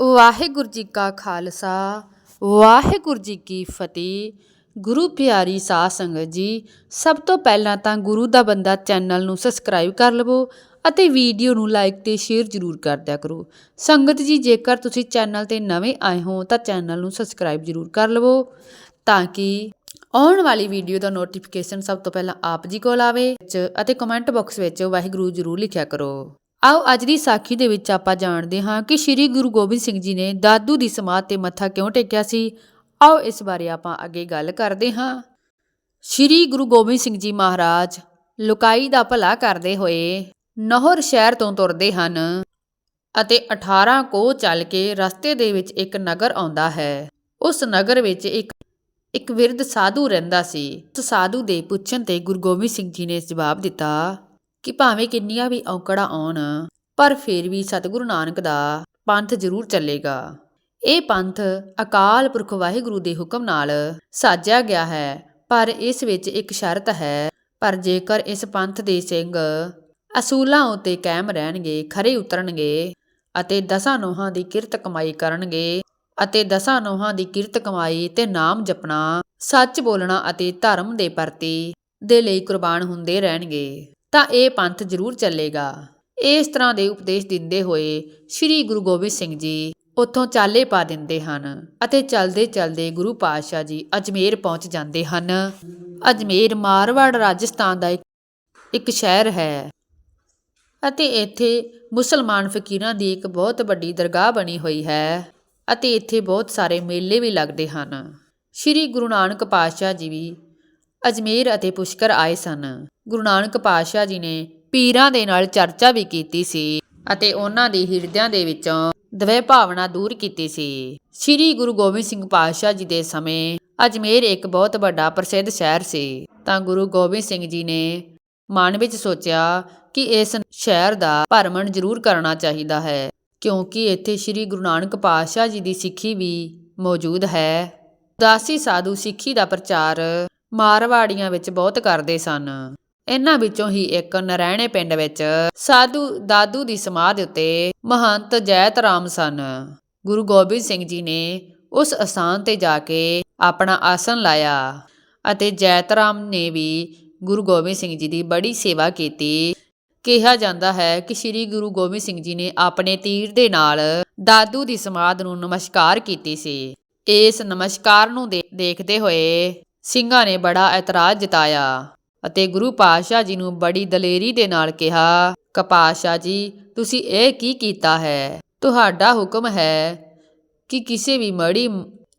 ਵਾਹਿਗੁਰੂ ਜੀ ਕਾ ਖਾਲਸਾ, ਵਾਹਿਗੁਰੂ ਜੀ ਕੀ ਫਤਿਹ। ਗੁਰੂ ਪਿਆਰੀ ਸਾਧ ਸੰਗਤ ਜੀ, ਸਭ ਤੋਂ ਪਹਿਲਾਂ ਤਾਂ ਗੁਰੂ ਦਾ ਬੰਦਾ ਚੈਨਲ ਨੂੰ ਸਬਸਕ੍ਰਾਈਬ ਕਰ ਲਵੋ ਅਤੇ ਵੀਡੀਓ ਨੂੰ ਲਾਈਕ ਤੇ ਸ਼ੇਅਰ ਜ਼ਰੂਰ ਕਰ ਦਿਆ ਕਰੋ। ਸੰਗਤ ਜੀ, ਜੇਕਰ ਤੁਸੀਂ ਚੈਨਲ ਤੇ ਨਵੇਂ ਆਏ ਹੋ ਤਾਂ ਚੈਨਲ ਨੂੰ ਸਬਸਕ੍ਰਾਈਬ ਜ਼ਰੂਰ ਕਰ ਲਵੋ ਤਾਂ ਕਿ ਆਉਣ ਵਾਲੀ ਵੀਡੀਓ ਦਾ ਨੋਟੀਫਿਕੇਸ਼ਨ ਸਭ ਤੋਂ ਪਹਿਲਾਂ ਆਪ ਜੀ ਕੋਲ ਆਵੇ ਅਤੇ ਕਮੈਂਟ ਬਾਕਸ ਵਿੱਚ ਵਾਹਿਗੁਰੂ ਜ਼ਰੂਰ ਲਿਖਿਆ ਕਰੋ। ਆਓ ਅੱਜ ਦੀ ਸਾਖੀ ਦੇ ਵਿੱਚ ਆਪਾਂ ਜਾਣਦੇ ਹਾਂ ਕਿ ਸ੍ਰੀ ਗੁਰੂ ਗੋਬਿੰਦ ਸਿੰਘ ਜੀ ਨੇ ਦਾਦੂ ਦੀ ਸਮਾਧ ਤੇ ਮੱਥਾ ਕਿਉਂ ਟੇਕਿਆ ਸੀ? ਆਓ ਇਸ ਬਾਰੇ ਆਪਾਂ ਅੱਗੇ ਗੱਲ ਕਰਦੇ ਹਾਂ। ਸ੍ਰੀ ਗੁਰੂ ਗੋਬਿੰਦ ਸਿੰਘ ਜੀ ਮਹਾਰਾਜ, ਲੁਕਾਈ ਦਾ ਭਲਾ ਕਰਦੇ ਹੋਏ ਨਹਰ ਸ਼ਹਿਰ ਤੋਂ ਤੁਰਦੇ ਹਨ ਅਤੇ 18 ਕੋ ਚੱਲ ਕੇ ਰਸਤੇ ਦੇ ਵਿੱਚ ਇੱਕ ਨਗਰ ਆਉਂਦਾ ਹੈ। ਉਸ ਨਗਰ ਵਿੱਚ ਇੱਕ ਇੱਕ ਵਿਰਧ ਸਾਧੂ ਰਹਿੰਦਾ ਸੀ। ਉਸ ਸਾਧੂ ਦੇ ਪੁੱਛਣ ਤੇ ਗੁਰੂ ਗੋਬਿੰਦ ਸਿੰਘ ਜੀ ਨੇ ਜਵਾਬ ਦਿੱਤਾ ਕਿ ਭਾਵੇਂ ਕਿੰਨੀਆਂ ਵੀ ਔਕੜਾਂ ਆਉਣ, ਪਰ ਫਿਰ ਵੀ ਸਤਿਗੁਰੂ ਨਾਨਕ ਦਾ ਪੰਥ ਜ਼ਰੂਰ ਚੱਲੇਗਾ। ਇਹ ਪੰਥ ਅਕਾਲ ਪੁਰਖ ਵਾਹਿਗੁਰੂ ਦੇ ਹੁਕਮ ਨਾਲ ਸਾਜਿਆ ਗਿਆ ਹੈ, ਪਰ ਇਸ ਵਿੱਚ ਇੱਕ ਸ਼ਰਤ ਹੈ, ਪਰ ਜੇਕਰ ਇਸ ਪੰਥ ਦੇ ਸਿੰਘ ਅਸੂਲਾਂ ਉਤੇ ਕਾਇਮ ਰਹਿਣਗੇ, ਖਰੇ ਉਤਰਨਗੇ ਅਤੇ ਦਸਾਂ ਨੋਹਾਂ ਦੀ ਕਿਰਤ ਕਮਾਈ ਕਰਨਗੇ ਅਤੇ ਦਸਾਂ ਨੋਹਾਂ ਦੀ ਕਿਰਤ ਕਮਾਈ ਤੇ ਨਾਮ ਜਪਣਾ, ਸੱਚ ਬੋਲਣਾ ਅਤੇ ਧਰਮ ਦੇ ਪ੍ਰਤੀ ਦੇ ਲਈ ਕੁਰਬਾਨ ਹੁੰਦੇ ਰਹਿਣਗੇ। ਤਾਂ ਇਹ ਪੰਥ ਜ਼ਰੂਰ ਚੱਲੇਗਾ। ਇਸ ਤਰ੍ਹਾਂ ਦੇ ਉਪਦੇਸ਼ ਦਿੰਦੇ ਹੋਏ ਸ੍ਰੀ ਗੁਰੂ ਗੋਬਿੰਦ ਸਿੰਘ ਜੀ ਉੱਥੋਂ ਚਾਲੇ ਪਾ ਦਿੰਦੇ ਹਨ ਅਤੇ ਚਲਦੇ ਚਲਦੇ ਗੁਰੂ ਪਾਤਸ਼ਾਹ ਜੀ ਅਜਮੇਰ ਪਹੁੰਚ ਜਾਂਦੇ ਹਨ। ਅਜਮੇਰ ਮਾਰਵਾੜ ਰਾਜਸਥਾਨ ਦਾ ਇੱਕ ਇੱਕ ਸ਼ਹਿਰ ਹੈ ਅਤੇ ਇੱਥੇ ਮੁਸਲਮਾਨ ਫਕੀਰਾਂ ਦੀ ਇੱਕ ਬਹੁਤ ਵੱਡੀ ਦਰਗਾਹ ਬਣੀ ਹੋਈ ਹੈ ਅਤੇ ਇੱਥੇ ਬਹੁਤ ਸਾਰੇ ਮੇਲੇ ਵੀ ਲੱਗਦੇ ਹਨ। ਸ੍ਰੀ ਗੁਰੂ ਨਾਨਕ ਪਾਤਸ਼ਾਹ ਜੀ ਵੀ ਅਜਮੇਰ ਅਤੇ ਪੁਸ਼ਕਰ ਆਏ ਸਨ। ਗੁਰੂ ਨਾਨਕ ਪਾਤਸ਼ਾਹ ਜੀ ਨੇ ਪੀਰਾਂ ਦੇ ਨਾਲ ਚਰਚਾ ਵੀ ਕੀਤੀ ਸੀ ਅਤੇ ਉਹਨਾਂ ਦੀ ਹਿਰਦਿਆਂ ਦੇ ਵਿੱਚੋਂ ਦਵੇ ਭਾਵਨਾ ਦੂਰ ਕੀਤੀ ਸੀ। ਸ੍ਰੀ ਗੁਰੂ ਗੋਬਿੰਦ ਸਿੰਘ ਪਾਤਸ਼ਾਹ ਜੀ ਦੇ ਸਮੇਂ ਅਜਮੇਰ ਇੱਕ ਬਹੁਤ ਵੱਡਾ ਪ੍ਰਸਿੱਧ ਸ਼ਹਿਰ ਸੀ। ਤਾਂ ਗੁਰੂ ਗੋਬਿੰਦ ਸਿੰਘ ਜੀ ਨੇ ਮਨ ਵਿੱਚ ਸੋਚਿਆ ਕਿ ਇਸ ਸ਼ਹਿਰ ਦਾ ਭਰਮਣ ਜ਼ਰੂਰ ਕਰਨਾ ਚਾਹੀਦਾ ਹੈ, ਕਿਉਂਕਿ ਇੱਥੇ ਸ੍ਰੀ ਗੁਰੂ ਨਾਨਕ ਪਾਤਸ਼ਾਹ ਜੀ ਦੀ ਸਿੱਖੀ ਵੀ ਮੌਜੂਦ ਹੈ। ਉਦਾਸੀ ਸਾਧੂ ਸਿੱਖੀ ਦਾ ਪ੍ਰਚਾਰ ਮਾਰਵਾੜੀਆਂ ਵਿੱਚ ਬਹੁਤ ਕਰਦੇ ਸਨ। ਇਹਨਾਂ ਵਿੱਚੋਂ ਹੀ ਇੱਕ ਨਰੈਣੇ ਪਿੰਡ ਵਿੱਚ ਸਾਧੂ ਦਾਦੂ ਦੀ ਸਮਾਧ ਉੱਤੇ ਮਹੰਤ ਜੈਤ ਰਾਮ ਸਨ। ਗੁਰੂ ਗੋਬਿੰਦ ਸਿੰਘ ਜੀ ਨੇ ਉਸ ਅਸਥਾਨ ਤੇ ਜਾ ਕੇ ਆਪਣਾ ਆਸਨ ਲਾਇਆ ਅਤੇ ਜੈਤ ਰਾਮ ਨੇ ਵੀ ਗੁਰੂ ਗੋਬਿੰਦ ਸਿੰਘ ਜੀ ਦੀ ਬੜੀ ਸੇਵਾ ਕੀਤੀ। ਕਿਹਾ ਜਾਂਦਾ ਹੈ ਕਿ ਸ੍ਰੀ ਗੁਰੂ ਗੋਬਿੰਦ ਸਿੰਘ ਜੀ ਨੇ ਆਪਣੇ ਤੀਰ ਦੇ ਨਾਲ ਦਾਦੂ ਦੀ ਸਮਾਧ ਨੂੰ ਨਮਸਕਾਰ ਕੀਤੀ ਸੀ। ਇਸ ਨਮਸਕਾਰ ਨੂੰ ਦੇ- ਦੇਖਦੇ ਹੋਏ ਸਿੰਘਾਂ ਨੇ ਬੜਾ ਇਤਰਾਜ਼ ਜਤਾਇਆ ਅਤੇ ਗੁਰੂ ਪਾਤਸ਼ਾਹ ਜੀ ਨੂੰ ਬੜੀ ਦਲੇਰੀ ਦੇ ਨਾਲ ਕਿਹਾ, ਕਪਾਸ਼ਾ ਜੀ, ਤੁਸੀਂ ਇਹ ਕੀ ਕੀਤਾ ਹੈ? ਤੁਹਾਡਾ ਹੁਕਮ ਹੈ ਕਿ ਕਿਸੇ ਵੀ ਮੜੀ,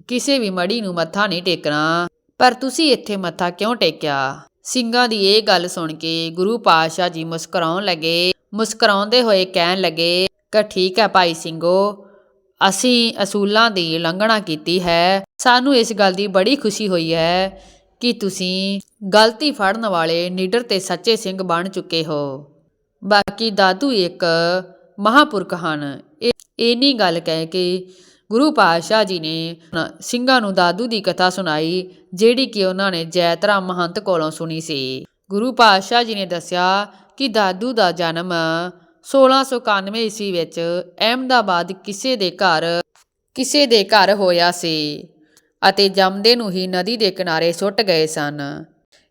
ਕਿਸੇ ਵੀ ਮੜੀ ਨੂੰ ਮੱਥਾ ਨਹੀਂ ਟੇਕਣਾ। ਪਰ ਤੁਸੀਂ ਇੱਥੇ ਮੱਥਾ ਕਿਉਂ ਟੇਕਿਆ? ਸਿੰਘਾਂ ਦੀ ਇਹ ਗੱਲ ਸੁਣ ਕੇ ਗੁਰੂ ਪਾਤਸ਼ਾਹ ਜੀ ਮੁਸਕਰਾਉਣ ਲੱਗੇ। ਮੁਸਕਰਾਉਂਦੇ ਹੋਏ ਕਹਿਣ ਲੱਗੇ, ਕਿ ਠੀਕ ਹੈ ਭਾਈ ਸਿੰਘੋ ਅਸੀਂ ਅਸੂਲਾਂ ਦੀ ਉਲੰਘਣਾ ਕੀਤੀ ਹੈ। ਸਾਨੂੰ ਇਸ ਗੱਲ ਦੀ ਬੜੀ ਖੁਸ਼ੀ ਹੋਈ ਹੈ ਕਿ ਤੁਸੀਂ ਗਲਤੀ ਫੜਨ ਵਾਲੇ ਨਿਡਰ ਤੇ ਸੱਚੇ ਸਿੰਘ ਬਣ ਚੁੱਕੇ ਹੋ। ਬਾਕੀ ਦਾਦੂ ਇੱਕ ਮਹਾਪੁਰਖ ਹਨ। ਇਹ ਇੰਨੀ ਗੱਲ ਕਹਿ ਕੇ ਗੁਰੂ ਪਾਤਸ਼ਾਹ ਜੀ ਨੇ ਸਿੰਘਾਂ ਨੂੰ ਦਾਦੂ ਦੀ ਕਥਾ ਸੁਣਾਈ, ਜਿਹੜੀ ਕਿ ਉਹਨਾਂ ਨੇ ਜੈਤਰਾਮ ਮਹੰਤ ਕੋਲੋਂ ਸੁਣੀ ਸੀ। ਗੁਰੂ ਪਾਤਸ਼ਾਹ ਜੀ ਨੇ ਦੱਸਿਆ ਕਿ ਦਾਦੂ ਦਾ ਜਨਮ 1691 ਈਸਵੀ ਵਿੱਚ ਅਹਿਮਦਾਬਾਦ ਕਿਸੇ ਦੇ ਘਰ, ਕਿਸੇ ਦੇ ਘਰ ਹੋਇਆ ਸੀ ਅਤੇ ਜੰਮਦੇ ਨੂੰ ਹੀ ਨਦੀ ਦੇ ਕਿਨਾਰੇ ਸੁੱਟ ਗਏ ਸਨ।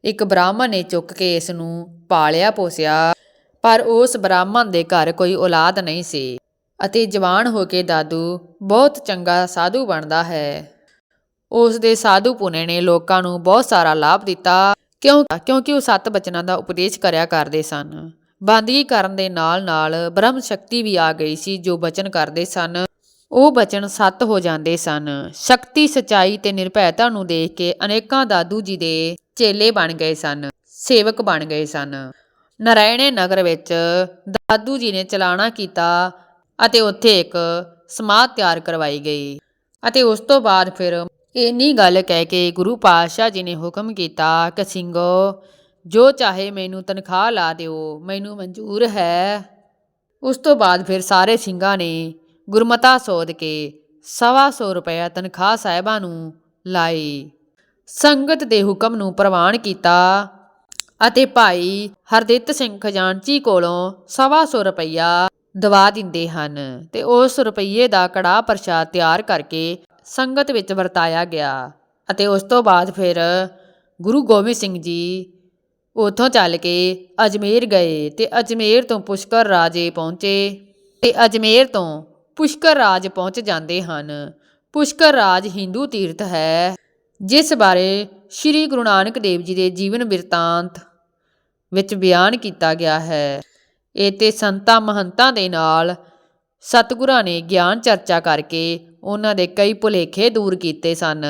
ਇੱਕ ਬ੍ਰਾਹਮਣ ਨੇ ਚੁੱਕ ਕੇ ਇਸ ਨੂੰ ਪਾਲਿਆ ਪੋਸਿਆ, ਪਰ ਉਸ ਬ੍ਰਾਹਮਣ ਦੇ ਘਰ ਕੋਈ ਔਲਾਦ ਨਹੀਂ ਸੀ ਅਤੇ ਜਵਾਨ ਹੋ ਕੇ ਦਾਦੂ ਬਹੁਤ ਚੰਗਾ ਸਾਧੂ ਬਣਦਾ ਹੈ। ਉਸ ਦੇ ਸਾਧੂ ਪੁਨੇ ਨੇ ਲੋਕਾਂ ਨੂੰ ਬਹੁਤ ਸਾਰਾ ਲਾਭ ਦਿੱਤਾ, ਕਿਉਂ, ਕਿਉਂਕਿ ਉਹ ਸੱਤ ਬਚਨਾਂ ਦਾ ਉਪਦੇਸ਼ ਕਰਿਆ ਕਰਦੇ ਸਨ। ਬੰਦਗੀ ਕਰਨ ਦੇ ਨਾਲ ਨਾਲ ਬ੍ਰਹਮ ਸ਼ਕਤੀ ਵੀ ਆ ਗਈ ਸੀ, ਜੋ ਬਚਨ ਕਰਦੇ ਸਨ, ਉਹ ਬਚਨ ਸੱਤ ਹੋ ਜਾਂਦੇ ਸਨ। ਸ਼ਕਤੀ, ਸਚਾਈ ਤੇ ਨਿਰਭੈਤਾ ਨੂੰ ਦੇਖ ਕੇ ਅਨੇਕਾਂ ਦਾਦੂ ਜੀ ਦੇ ਚੇਲੇ ਬਣ ਗਏ ਸਨ, ਸੇਵਕ ਬਣ ਗਏ ਸਨ। ਨਰਾਇਣੇ ਨਗਰ ਵਿੱਚ ਦਾਦੂ ਜੀ ਨੇ ਚਲਾਣਾ ਕੀਤਾ ਅਤੇ ਉੱਥੇ ਇੱਕ ਸਮਾਧ ਤਿਆਰ ਕਰਵਾਈ ਗਈ ਅਤੇ ਉਸ ਤੋਂ ਬਾਅਦ ਫਿਰ ਇੰਨੀ ਗੱਲ ਕਹਿ ਕੇ ਗੁਰੂ ਪਾਤਸ਼ਾਹ ਜੀ ਨੇ ਹੁਕਮ ਕੀਤਾ ਕਿ ਸਿੰਘੋ ਜੋ ਚਾਹੇ ਮੈਨੂੰ ਤਨਖਾਹ ਲਾ ਦਿਓ, ਮੈਨੂੰ ਮਨਜ਼ੂਰ ਹੈ। ਉਸ ਤੋਂ ਬਾਅਦ ਫਿਰ ਸਾਰੇ ਸਿੰਘਾਂ ਨੇ ਗੁਰਮਤਾ ਸੋਧ ਕੇ ਸਵਾ ਸੌ ਰੁਪਇਆ ਤਨਖਾਹ ਸਾਹਿਬਾਂ ਨੂੰ ਲਾਈ ਸੰਗਤ ਦੇ ਹੁਕਮ ਨੂੰ ਪ੍ਰਵਾਨ ਕੀਤਾ ਅਤੇ ਭਾਈ ਹਰਦਿੱਤ ਸਿੰਘ ਖਜ਼ਾਨਚੀ ਕੋਲੋਂ ਸਵਾ ਸੌ ਰੁਪਇਆ ਦਵਾ ਦਿੰਦੇ ਹਨ ਤੇ ਉਸ ਰੁਪਈਏ ਦਾ ਕੜਾਹ ਪ੍ਰਸ਼ਾਦ ਤਿਆਰ ਕਰਕੇ ਸੰਗਤ ਵਿੱਚ ਵਰਤਾਇਆ ਗਿਆ ਅਤੇ ਉਸ ਤੋਂ ਬਾਅਦ ਫਿਰ ਗੁਰੂ ਗੋਬਿੰਦ ਸਿੰਘ ਜੀ ਉੱਥੋਂ ਚੱਲ ਕੇ ਅਜਮੇਰ ਗਏ ਤੇ ਅਜਮੇਰ ਤੋਂ ਪੁਸ਼ਕਰ ਰਾਜੇ ਪਹੁੰਚੇ ਤੇ ਅਜਮੇਰ ਤੋਂ ਪੁਸ਼ਕਰ ਰਾਜ ਪਹੁੰਚ ਜਾਂਦੇ ਹਨ। ਪੁਸ਼ਕਰ ਰਾਜ ਹਿੰਦੂ ਤੀਰਥ ਹੈ, ਜਿਸ ਬਾਰੇ ਸ੍ਰੀ ਗੁਰੂ ਨਾਨਕ ਦੇਵ ਜੀ ਦੇ ਜੀਵਨ ਬਿਰਤਾਂਤ ਵਿੱਚ ਬਿਆਨ ਕੀਤਾ ਗਿਆ ਹੈ। ਇਹ ਤੇ ਸੰਤਾਂ ਮਹੰਤਾਂ ਦੇ ਨਾਲ ਸਤਿਗੁਰਾਂ ਨੇ ਗਿਆਨ ਚਰਚਾ ਕਰਕੇ ਉਹਨਾਂ ਦੇ ਕਈ ਭੁਲੇਖੇ ਦੂਰ ਕੀਤੇ ਸਨ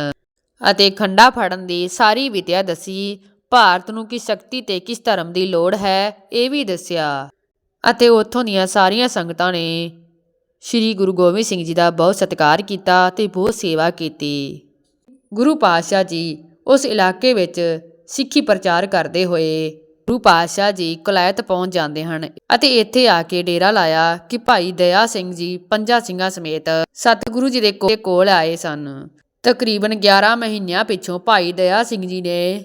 ਅਤੇ ਖੰਡਾ ਫੜਨ ਦੀ ਸਾਰੀ ਵਿਦਿਆ ਦੱਸੀ। ਭਾਰਤ ਨੂੰ ਕਿਸ ਸ਼ਕਤੀ ਤੇ ਕਿਸ ਧਰਮ ਦੀ ਲੋੜ ਹੈ, ਇਹ ਵੀ ਦੱਸਿਆ। ਅਤੇ ਉੱਥੋਂ ਦੀਆਂ ਸਾਰੀਆਂ ਸੰਗਤਾਂ ਨੇ ਸ੍ਰੀ ਗੁਰੂ ਗੋਬਿੰਦ ਸਿੰਘ ਜੀ ਦਾ ਬਹੁਤ ਸਤਿਕਾਰ ਕੀਤਾ ਤੇ ਬਹੁਤ ਸੇਵਾ ਕੀਤੀ। ਗੁਰੂ ਪਾਤਸ਼ਾਹ ਜੀ ਉਸ ਇਲਾਕੇ ਵਿੱਚ ਸਿੱਖੀ ਪ੍ਰਚਾਰ ਕਰਦੇ ਹੋਏ ਗੁਰੂ ਪਾਤਸ਼ਾਹ ਜੀ ਕੁਲੈਤ ਪਹੁੰਚ ਜਾਂਦੇ ਹਨ ਅਤੇ ਇੱਥੇ ਆ ਕੇ ਡੇਰਾ ਲਾਇਆ ਕਿ ਭਾਈ ਦਇਆ ਸਿੰਘ ਜੀ ਪੰਜਾਂ ਸਿੰਘਾਂ ਸਮੇਤ ਸਤਿਗੁਰੂ ਜੀ ਦੇ ਕੋਲ ਆਏ ਸਨ। ਤਕਰੀਬਨ 11 ਮਹੀਨਿਆਂ ਪਿੱਛੋਂ ਭਾਈ ਦਇਆ ਸਿੰਘ ਜੀ ਨੇ